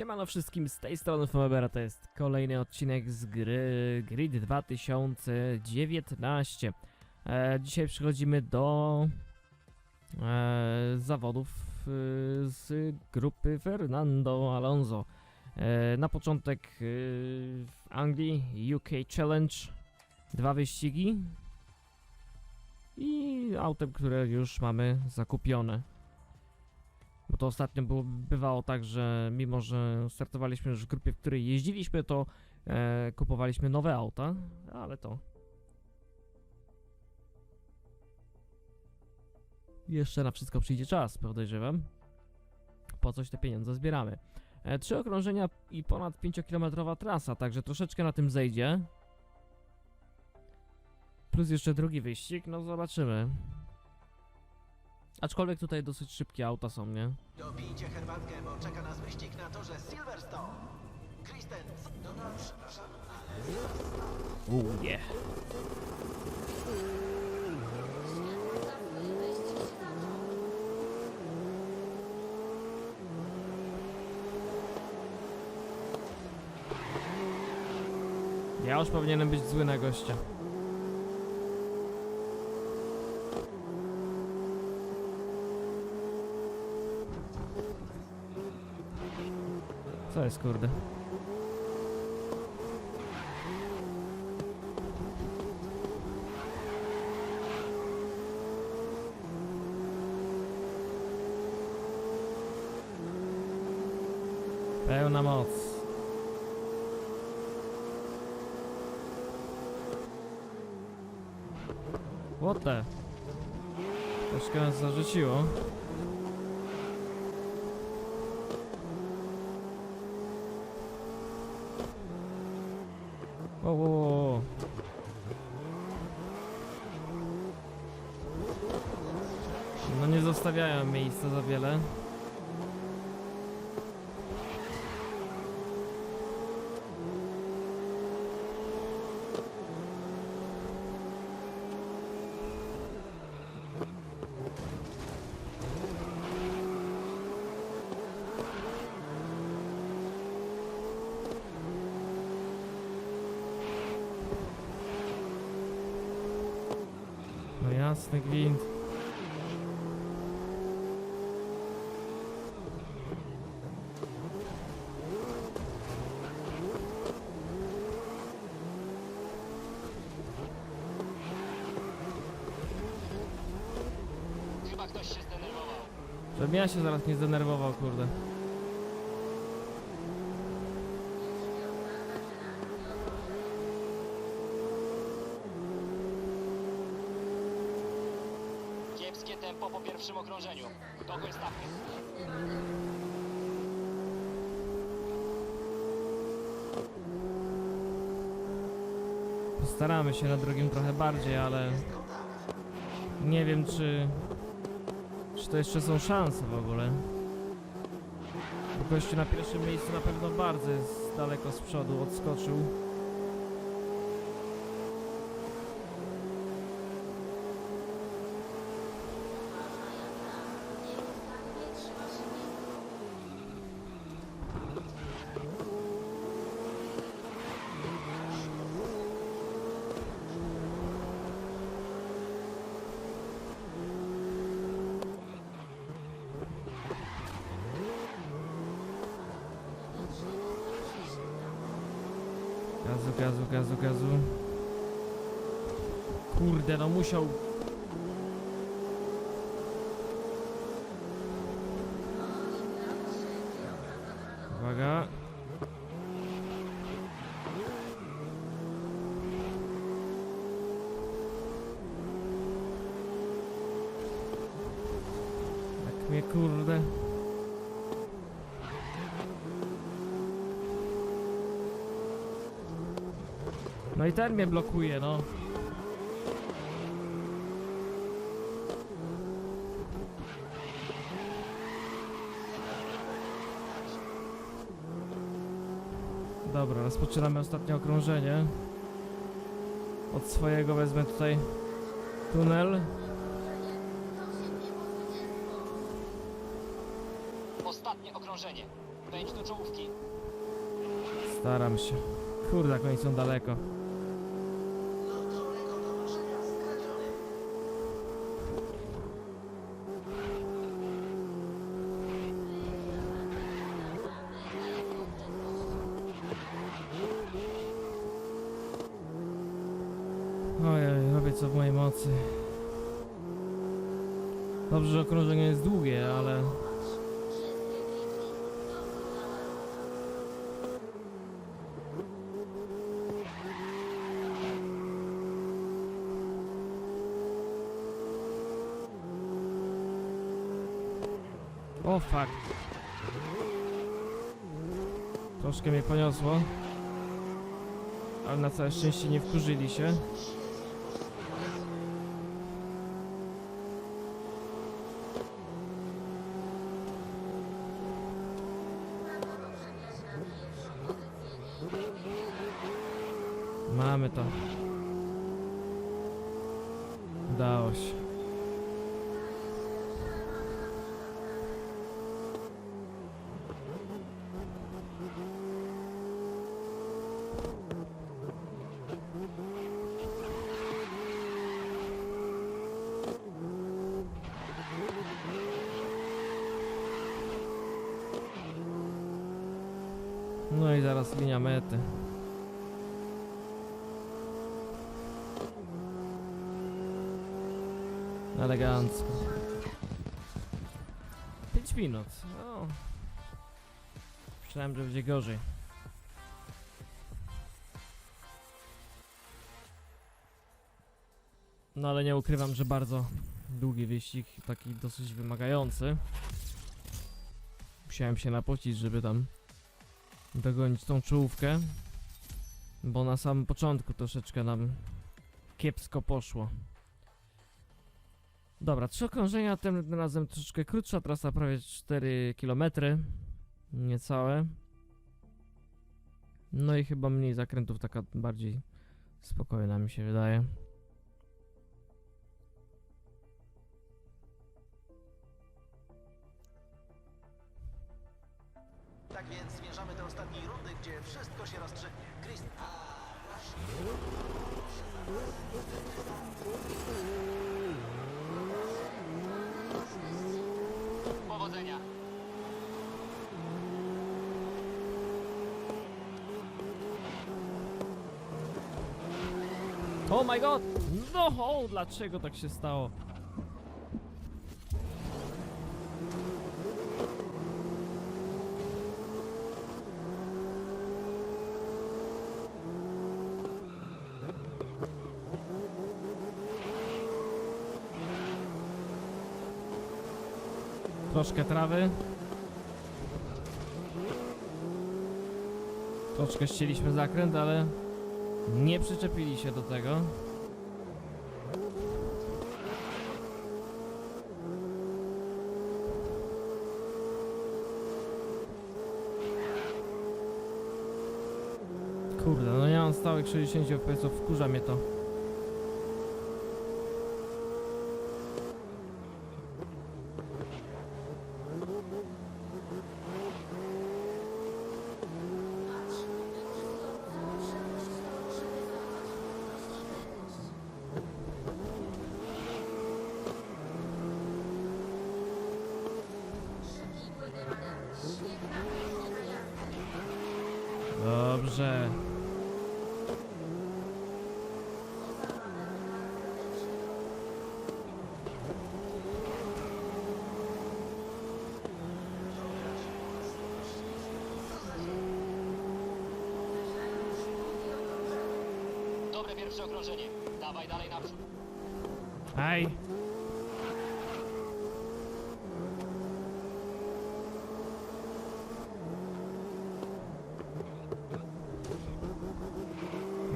Siemano wszystkim, z tej strony Fomebera, to jest kolejny odcinek z gry Grid 2019. E, dzisiaj przechodzimy do e, zawodów e, z grupy Fernando Alonso. E, na początek e, w Anglii UK Challenge, dwa wyścigi i autem, które już mamy zakupione. Bo to ostatnio było, bywało tak, że mimo, że startowaliśmy już w grupie, w której jeździliśmy, to e, kupowaliśmy nowe auta, ale to. Jeszcze na wszystko przyjdzie czas, podejrzewam. Po coś te pieniądze zbieramy. E, trzy okrążenia i ponad 5-kilometrowa trasa, także troszeczkę na tym zejdzie. Plus jeszcze drugi wyścig, no zobaczymy. Aczkolwiek tutaj dosyć szybkie auta są, nie? Dopijcie herbatkę, bo czeka nas wyścig na torze Silverstone. Kristen, Donald, przepraszam. Uuu, nie. Ja już powinienem być zły na gościa. Co jest kurde? Pełna moc. What the? Troszkę nas zarzuciło. Wow, wow, wow. No nie zostawiają miejsca za wiele. No jasny gwint. Chyba ktoś się zdenerwował. Żebym ja się zaraz nie zdenerwował, kurde. Kiepskie tempo po pierwszym okrążeniu. Dogłę stawkę. Postaramy się na drugim trochę bardziej, ale nie wiem czy to jeszcze są szanse w ogóle. Bo gościu na pierwszym miejscu na pewno bardzo jest daleko z przodu, odskoczył. Musiał. Uwaga. Jak mnie kurde. No i ten mnie blokuje, no. Dobra, rozpoczynamy ostatnie okrążenie. Od swojego wezmę tutaj tunel. Ostatnie okrążenie. Wejdź do czołówki. Staram się. Kurde, jak oni są daleko. Ojej, robię co w mojej mocy. Dobrze, że okrążenie jest długie, ale... O fuck. Troszkę mnie poniosło. Ale na całe szczęście nie wkurzyli się. Mamy to. Udało się. No i zaraz linia mety. Elegancko. 5 minut. No. Myślałem, że będzie gorzej. No ale nie ukrywam, że bardzo długi wyścig, taki dosyć wymagający. Musiałem się napocić, żeby tam dogonić tą czołówkę. Bo na samym początku troszeczkę nam kiepsko poszło. Dobra, trzy okrążenia, tym razem troszeczkę krótsza trasa, prawie 4 km. Niecałe. No i chyba mniej zakrętów, taka bardziej spokojna mi się wydaje. Oh my god! No, dlaczego tak się stało? Troszkę trawy. Troszkę ścieliśmy zakręt, ale nie przyczepili się do tego. Kurde, no nie mam stałych 60 fps, wkurza mnie to. Dobrze. Dobre pierwsze okrążenie. Dawaj dalej naprzód. Aj.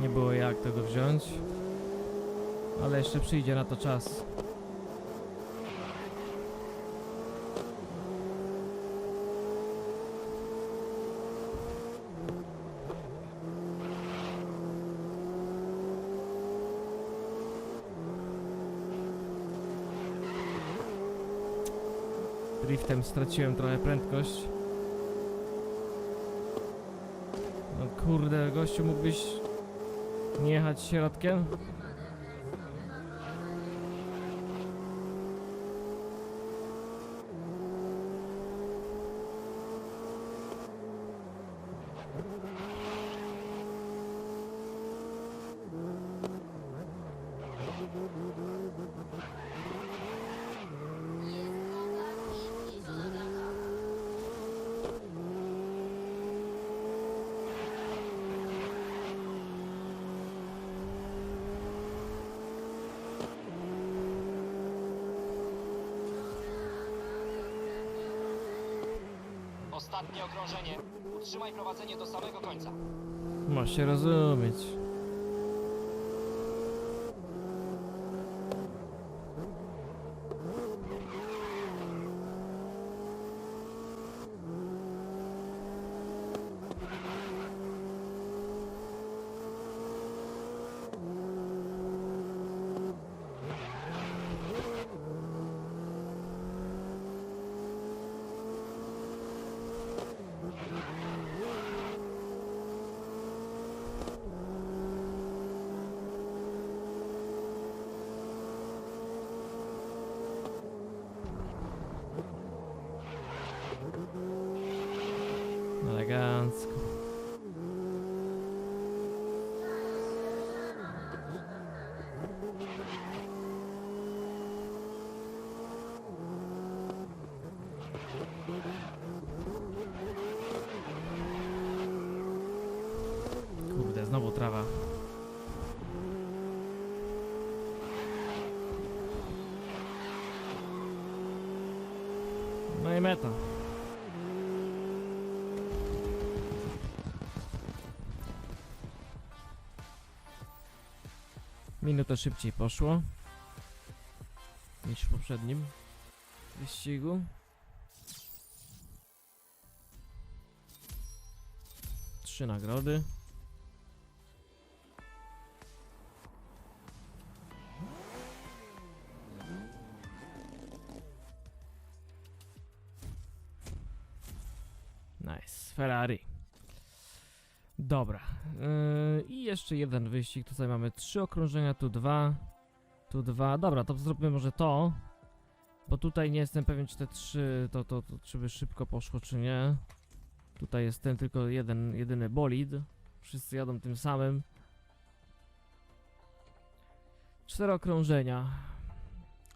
Nie było jak tego wziąć. Ale jeszcze przyjdzie na to czas. driftem straciłem trochę prędkość. No kurde, gościu mógłbyś nie jechać środkiem? Ostatnie okrążenie. Utrzymaj prowadzenie do samego końca. Ma się rozumieć. Elegancko. Kurde, znowu trawa. No i meta. Minutę szybciej poszło niż w poprzednim wyścigu. Trzy nagrody. Nice, Ferrari. Dobra. Yy, I jeszcze jeden wyścig. Tutaj mamy trzy okrążenia, tu dwa. Tu dwa. Dobra, to zróbmy może to. Bo tutaj nie jestem pewien, czy te trzy, to, to, to czy by szybko poszło, czy nie. Tutaj jest ten tylko jeden, jedyny bolid. Wszyscy jadą tym samym. Cztery okrążenia.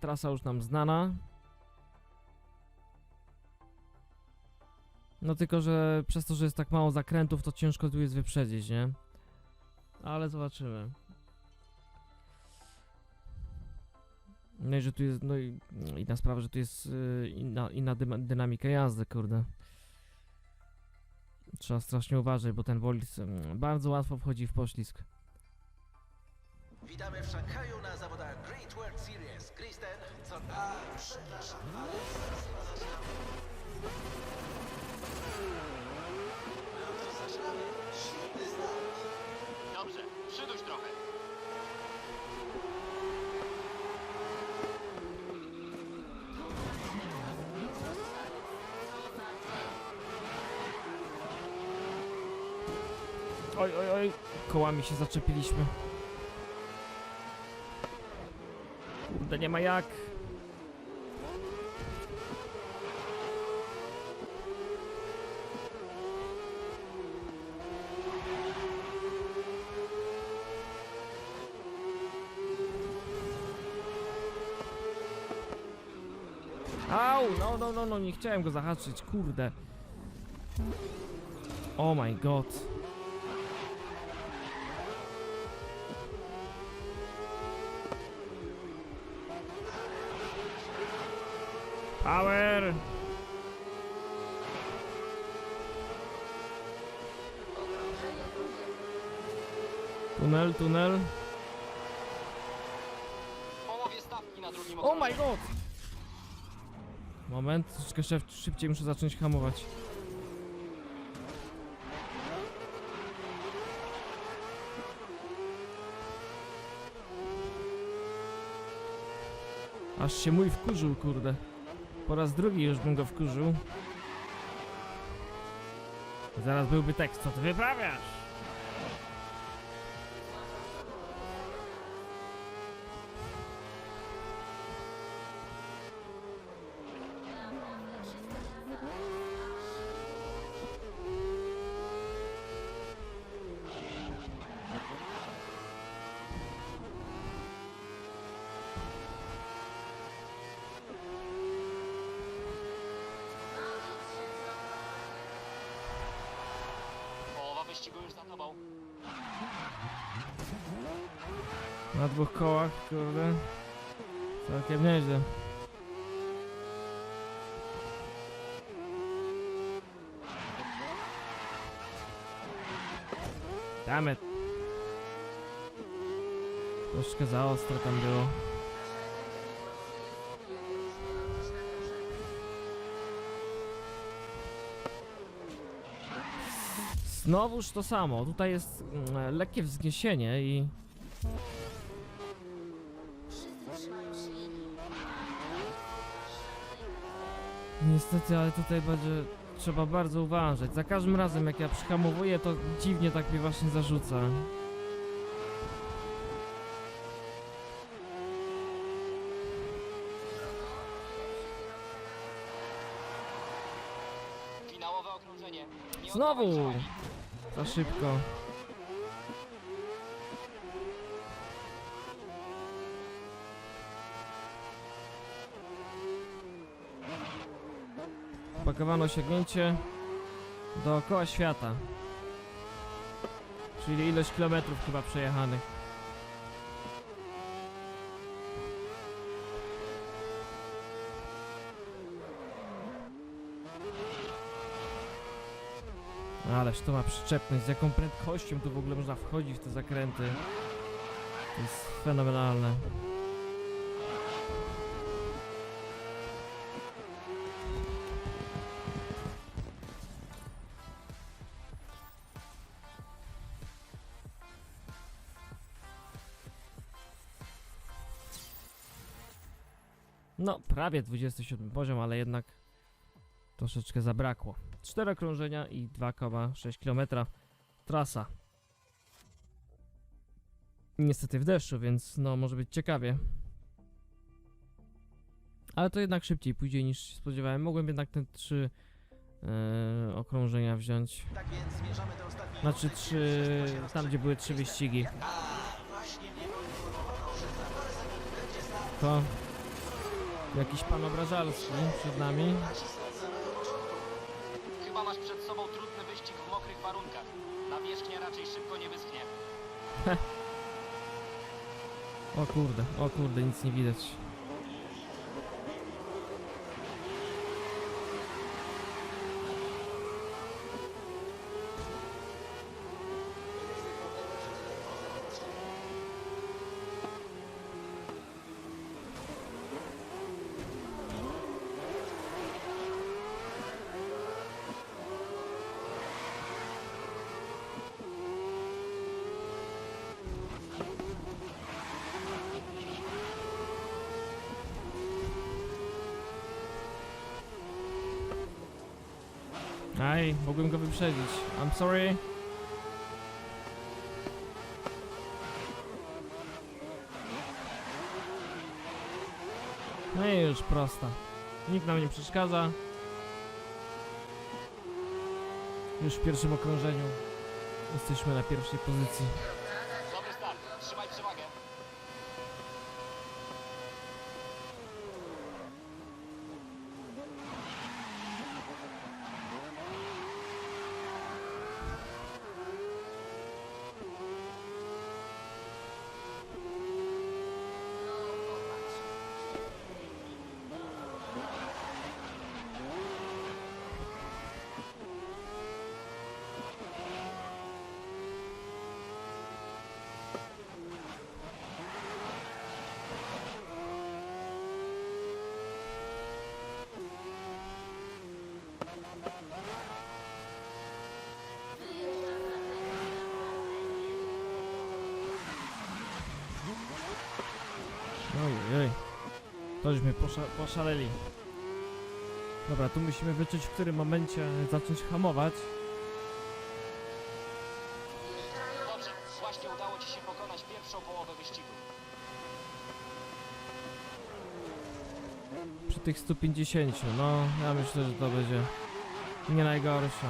Trasa już nam znana. No tylko, że przez to, że jest tak mało zakrętów, to ciężko tu jest wyprzedzić, nie? Ale zobaczymy. No i że tu jest, no i no inna sprawa, że tu jest yy, inna, inna dynamika jazdy, kurde. Trzeba strasznie uważać, bo ten bolid mm, bardzo łatwo wchodzi w poślizg. Witamy w Szanghaju na zawodach Great World Series. Kristen, co... A, przepraszam, ale... No to zaczynamy. Świetny start. Dobrze, przyduś trochę. Oj, oj, oj, kołami się zaczepiliśmy. Kurde, nie ma jak. Au, no, no, no, no, nie chciałem go zahaczyć, kurde. Oh my god. Power! Tunel, tunel. W połowie stawki na drugim Oh my god! Moment, troszeczkę szef, szybciej muszę zacząć hamować. Aż się mój wkurzył, kurde. Po raz drugi już bym go wkurzył. Zaraz byłby tekst, co ty wyprawiasz? Na dwóch kołach, kurde. Całkiem nieźle. Dammit. Troszkę za ostro tam było. Znowuż to samo. Tutaj jest mm, lekkie wzniesienie i Niestety, ale tutaj będzie trzeba bardzo uważać. Za każdym razem jak ja przyhamowuję, to dziwnie tak mnie właśnie zarzuca. Finałowe okrążenie. Nie Znowu! Za szybko. Pakowano osiągnięcie dookoła świata. Czyli ilość kilometrów chyba przejechanych. Ależ to ma przyczepność, z jaką prędkością tu w ogóle można wchodzić w te zakręty. To jest fenomenalne. Prawie 27 poziom, ale jednak troszeczkę zabrakło. 4 okrążenia i 2,6 km trasa. Niestety w deszczu, więc no może być ciekawie. Ale to jednak szybciej pójdzie niż się spodziewałem. Mogłem jednak te trzy e, okrążenia wziąć. Tak więc zmierzamy do ostatniej Znaczy trzy, tam gdzie były trzy wyścigi. To jakiś pan obrażalski przed nami. Chyba masz przed sobą trudny wyścig w mokrych warunkach. Nawierzchnia raczej szybko nie wyschnie. O kurde, o kurde, nic nie widać. Aj, mogłem go wyprzedzić. I'm sorry. No i już prosta. Nikt nam nie przeszkadza. Już w pierwszym okrążeniu jesteśmy na pierwszej pozycji. To żeśmy posza poszaleli. Dobra, tu musimy wyczuć w którym momencie zacząć hamować. Dobrze. Właśnie udało ci się pokonać pierwszą połowę wyścigu. Przy tych 150, no ja myślę, że to będzie nie najgorsze.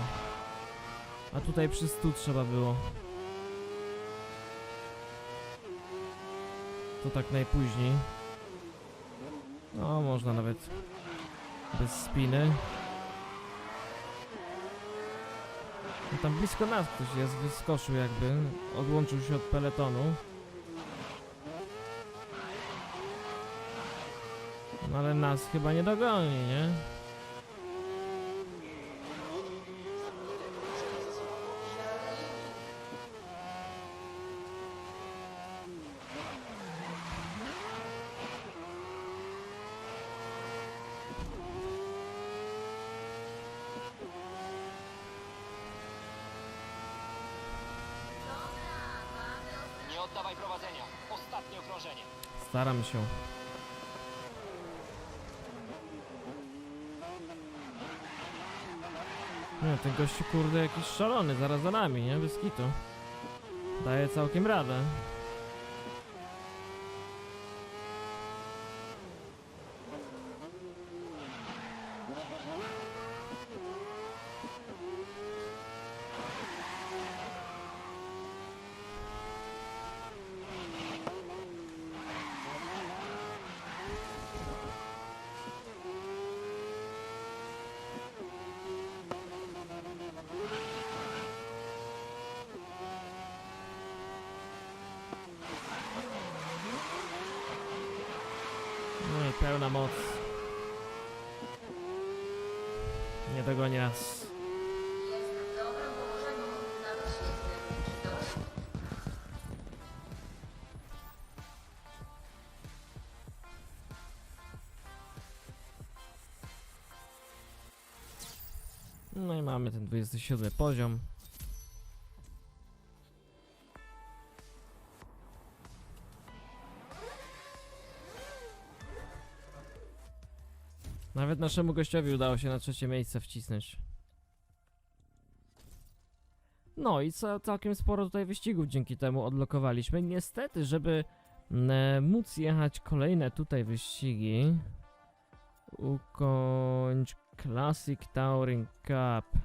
A tutaj przy 100 trzeba było. To tak najpóźniej. No, można nawet bez spiny. No tam blisko nas ktoś jest, wyskoczył jakby, odłączył się od peletonu. No ale nas chyba nie dogoni, nie? Okrążenie. Staram się. Nie, ten gościu kurde jakiś szalony, zaraz za nami, nie? Bez kitu. Daje całkiem radę. Pełna moc. Nie dogoni nas. No i mamy ten 27 poziom. Naszemu gościowi udało się na trzecie miejsce wcisnąć. No i co, całkiem sporo tutaj wyścigów dzięki temu odblokowaliśmy. Niestety, żeby mm, móc jechać kolejne tutaj wyścigi, ukończ Classic Touring Cup.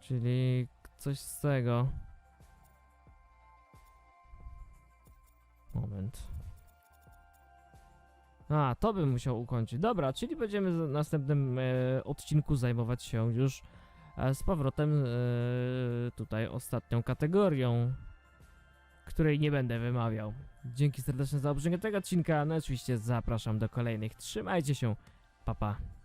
Czyli coś z tego. Moment. A, to bym musiał ukończyć. Dobra, czyli będziemy w następnym e, odcinku zajmować się już e, z powrotem e, tutaj ostatnią kategorią, której nie będę wymawiał. Dzięki serdecznie za obejrzenie tego odcinka. No oczywiście zapraszam do kolejnych. Trzymajcie się. Pa pa.